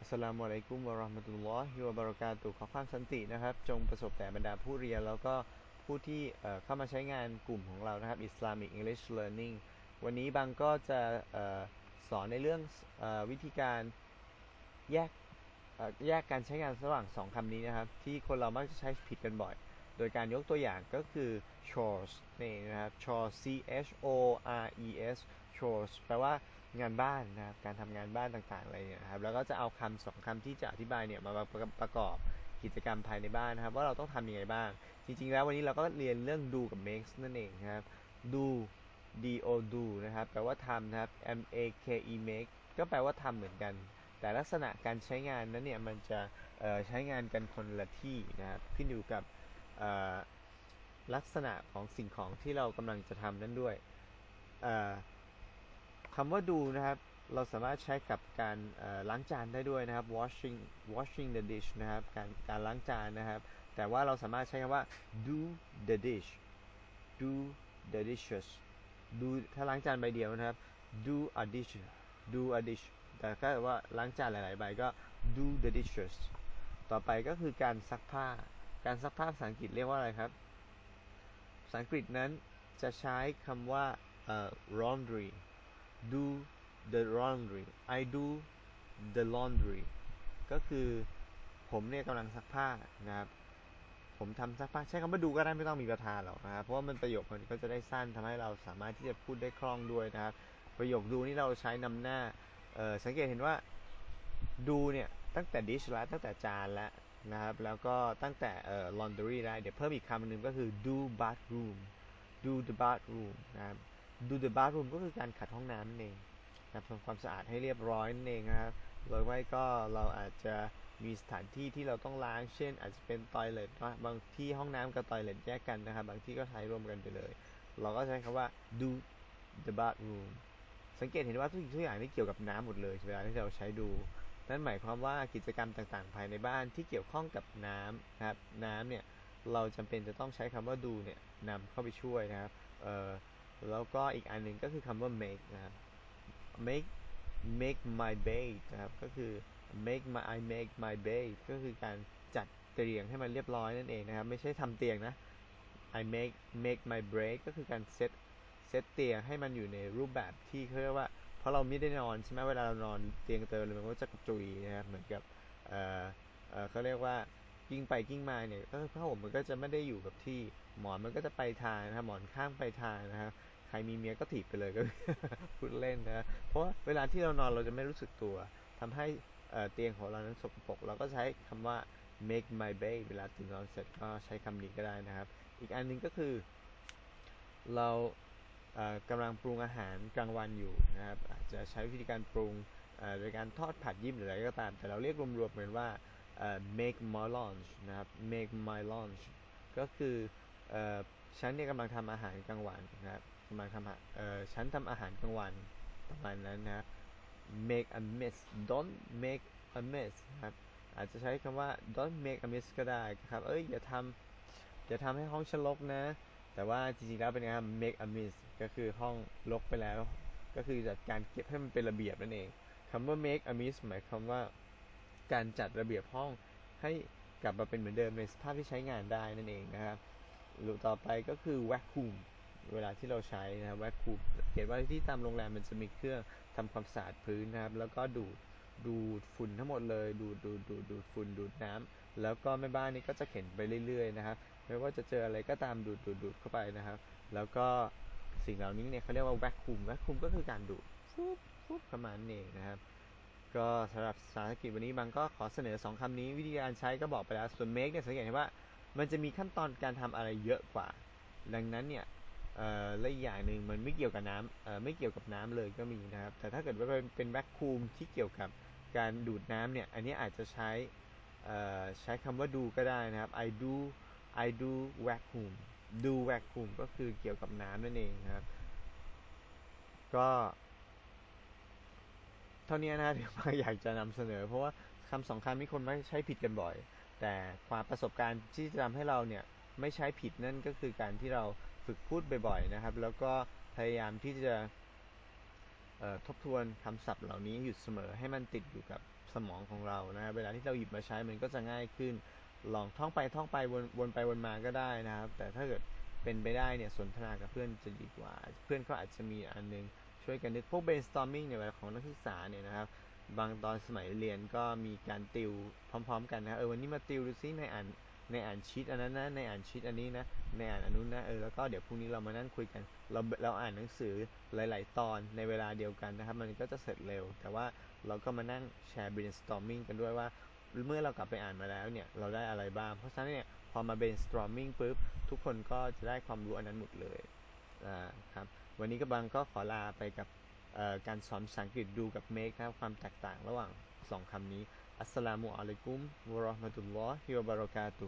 อัสลามุอะลัยกุมวะราะห์มะตุลลอฮิวะบะเราะกาตุขอความสันตินะครับ จงประสบแต่บรรดาผู้เรียน แล้วก็ผู้ที่เข้ามาใช้งานกลุ่มของเรานะครับ Islamic English Learning วันนี้บางก็จะออสอนในเรื่องออวิธีการแยกแยกการใช้งานระหว่างสองคำนี้นะครับ ที่คนเรามักจะใช้ผิดกันบ่อย โดยการยกตัวอย่างก็คือ chores นี่นะครับ chores c h o r e s chores แปลว่า งานบ้านนะครับ การทำงานบ้านต่างๆอะไรเนี่ยนะครับ แล้วก็จะเอาคำสองคำที่จะอธิบายเนี่ยมาประกอบกิจกรรมภายในบ้านนะครับ ว่าเราต้องทำยังไงบ้าง จริง ๆ แล้ววันนี้เราก็เรียนเรื่อง do กับ makes นั่นเองนะครับ do d o do นะครับ แปลว่าทำนะครับ m a k e make ก็แปลว่าทำเหมือนกัน แต่ลักษณะการใช้งานนั้นเนี่ยมันจะใช้งานกันคนละที่นะครับ ขึ้นอยู่กับลักษณะของสิ่งของที่เรากำลังจะทำนั้นด้วย คำว่าดูนะครับ เราสามารถใช้กับการล้างจานได้ด้วยนะครับ washing washing the dish นะครับ การการล้างจานนะครับ แต่ว่าเราสามารถใช้คำว่า do the dish do the dishes do ถ้าล้างจานใบเดียวนะครับ do a dish do a dish แต่ถ้าว่าล้างจานหลาย ๆ ใบก็ do the dishes ต่อไปก็คือการซักผ้า การซักผ้าภาษาอังกฤษเรียกว่าอะไรครับ ภาษาอังกฤษนั้นจะใช้คำว่า laundry do the laundry I do the laundry ก็คือผมเนี่ยกำลังซักผ้านะครับ ผมทำซักผ้าใช้คำว่าดูก็ได้ไม่ต้องมีประธานหรอกนะครับเพราะว่ามันประโยคมันก็จะได้สั้นทำให้เราสามารถที่จะพูดได้คล่องด้วยนะครับ ประโยคดูนี่เราใช้นำหน้าเอ่อสังเกตเห็นว่าดูเนี่ยตั้งแต่ dish แล้วตั้งแต่จานแล้วนะครับ แล้วก็ตั้งแต่เอ่อ laundry แล้วเดี๋ยวเพิ่มอีกคำหนึ่งก็คือ do bathroom do the bathroom นะครับ do the bathroom ก็คือการขัดห้องน้ำนั่นเองนะทำความสะอาดให้เรียบร้อยนั่นเองนะครับหรือไม่ก็เราอาจจะมีสถานที่ที่เราต้องล้าง เช่น อาจจะเป็นทอยเลทบางที่ห้องน้ำกับทอยเลทแยกกันนะครับ บางที่ก็ใช้รวมกันไปเลย เราก็ใช้คำว่า do the bathroom สังเกตเห็นว่าทุกสิ่งทุกอย่างนี่เกี่ยวกับน้ำหมดเลยเวลาที่เราใช้ดู นั่นหมายความว่ากิจกรรมต่างๆ ภายในบ้านที่เกี่ยวข้องกับน้ำนะครับ น้ำเนี่ยเราจำเป็นจะต้องใช้คำว่าดูเนี่ยนำเข้าไปช่วยนะครับเอ่อ แล้วก็อีกอันหนึ่งก็คือคำว่า make นะครับ make make my bed นะครับ ก็คือ make my I make my bed ก็คือการจัดเตียงให้มันเรียบร้อยนั่นเองนะครับ ไม่ใช่ทำเตียงนะ I make make my bed ก็คือการเซตเซตเตียงให้มันอยู่ในรูปแบบที่เขาเรียกว่า เพราะเราไม่ได้นอนใช่ไหมเวลาเรานอนเตียงเติมเลยมันก็จะกระจุยนะครับ เหมือนกับเออเอ่อเขาเรียกว่า กิ้งไปกิ้งมาเนี่ยก็ผ้าห่มมันก็จะไม่ได้อยู่กับที่หมอนมันก็จะไปทางนะครับหมอนข้างไปทางนะครับใครมีเมียก็ถีบไปเลยก็พูดเล่นนะเพราะว่าเวลาที่เรานอนเราจะไม่รู้สึกตัวทำให้เตียงของเรานั้นสกปรกเราก็ใช้คำว่า make my bed เวลาตื่นนอนเสร็จก็ใช้คำนี้ก็ได้นะครับ อีกอันหนึงก็คือ เราเอ่อกำลังปรุงอาหารกลางวันอยู่นะครับอาจจะใช้วิธีการปรุงโดยการทอดผัดยิบหรืออะไรก็ตาม แต่เราเรียกรวมๆกันว่า make my lunch นะครับ make my lunch ก็คือฉันเนี่ยกำลังทำอาหารกลางวันนะครับกำลังทำอาเอ่อฉันทำอาหารกลางวันประมาณนั้นนะครับ make a mess don't make a mess นะครับอาจจะใช้คำว่า don't make a mess ก็ได้ครับ เอ้ยอย่าทำอย่าทำให้ห้องฉันรกนะ แต่ว่าจริงๆแล้วเป็นไงครับ make a mess ก็คือห้องรกไปแล้ว ก็คือจัดการเก็บให้มันเป็นระเบียบนั่นเองคำว่า make a mess หมายความว่า การจัดระเบียบห้องให้กลับมาเป็นเหมือนเดิมในสภาพที่ใช้งานได้นั่นเองนะครับหรือต่อไปก็คือ vacuum เวลาที่เราใช้นะครับ vacuum เห็นว่าที่ตามโรงแรมมันจะมีเครื่องทำความสะอาดพื้นนะครับ แล้วก็ดูดดูดฝุ่นทั้งหมดเลย ดูดดูดดูดดูดฝุ่นดูดน้ำแล้วก็แม่บ้านนี่ก็จะเข็นไปเรื่อยๆนะครับ ไม่ว่าจะเจออะไรก็ตามดูดดูดดูดเข้าไปนะครับ แล้วก็สิ่งเหล่านี้เนี่ยเขาเรียกว่า vacuum vacuum ก็คือการดูดฟุบฟุบประมาณนั้นเองนะครับ ก็สำหรับภาษาอังกฤษวันนี้บางก็ขอเสนอ 2คำนี้วิธีการใช้ก็บอกไปแล้ว ส่วน make เนี่ยสังเกตเห็นว่า มันจะมีขั้นตอนการทำอะไรเยอะกว่า ดังนั้นเนี่ยเอ่อและอีกอย่างหนึ่งมันไม่เกี่ยวกับน้ำเอ่อไม่เกี่ยวกับน้ำเลยก็มีนะครับ แต่ถ้าเกิดว่าเป็นแวคคูมที่เกี่ยวกับการดูดน้ำเนี่ย อันนี้อาจจะใช้เอ่อใช้คำว่าดูก็ได้นะครับ I do I do vacuum do vacuum ก็คือเกี่ยวกับน้ำนั่นเองนะครับ ก็ เท่านี้นะที่มาอยากจะนำเสนอ เพราะว่าคำสองคำนี้คนไม่ใช้ผิดกันบ่อย แต่ความประสบการณ์ที่จะทำให้เราเนี่ยไม่ใช้ผิดนั่นก็คือการที่เราฝึกพูดบ่อยๆนะครับ แล้วก็พยายามที่จะทบทวนคำศัพท์เหล่านี้อยู่เสมอให้มันติดอยู่กับสมองของเรานะครับเวลาที่เราหยิบมาใช้มันก็จะง่ายขึ้น ลองท่องไปท่องไปวนวนไปวนมาก็ได้นะครับ แต่ถ้าเกิดเป็นไปได้เนี่ยสนทนากับเพื่อนจะดีกว่า เพื่อนก็อาจจะมีอันนึง ช่วยกันนึกพวก brainstorming เนี่ยเวลาของนักศึกษาเนี่ยนะครับ บางตอนสมัยเรียนก็มีการติวพร้อม ๆ กันนะเออวันนี้มาติวดูซิในอ่านในอ่านชีตอันนั้นนะในอ่านชีตอันนี้นะในอ่านอันนู้นนะเออแล้วก็เดี๋ยวพรุ่งนี้เรามานั่งคุยกัน เราเราอ่านหนังสือหลาย ๆ ตอนในเวลาเดียวกันนะครับ มันก็จะเสร็จเร็ว แต่ว่าเราก็มานั่งแชร์ brainstorming กันด้วยว่าเมื่อเรากลับไปอ่านมาแล้วเนี่ยเราได้อะไรบ้าง เพราะฉะนั้นเนี่ยพอมา brainstorming ปุ๊บทุกคนก็จะได้ความรู้อันนั้นหมดเลยอ่าครับ วันนี้ก็บังก็ขอลาไปกับการสอนภาษาอังกฤษดูกับ make นะครับความแตกต่างระหว่างสองคำนี้อัสสลามุอะลัยกุมวะเราะห์มะตุลลอฮิวะบะเราะกาตุ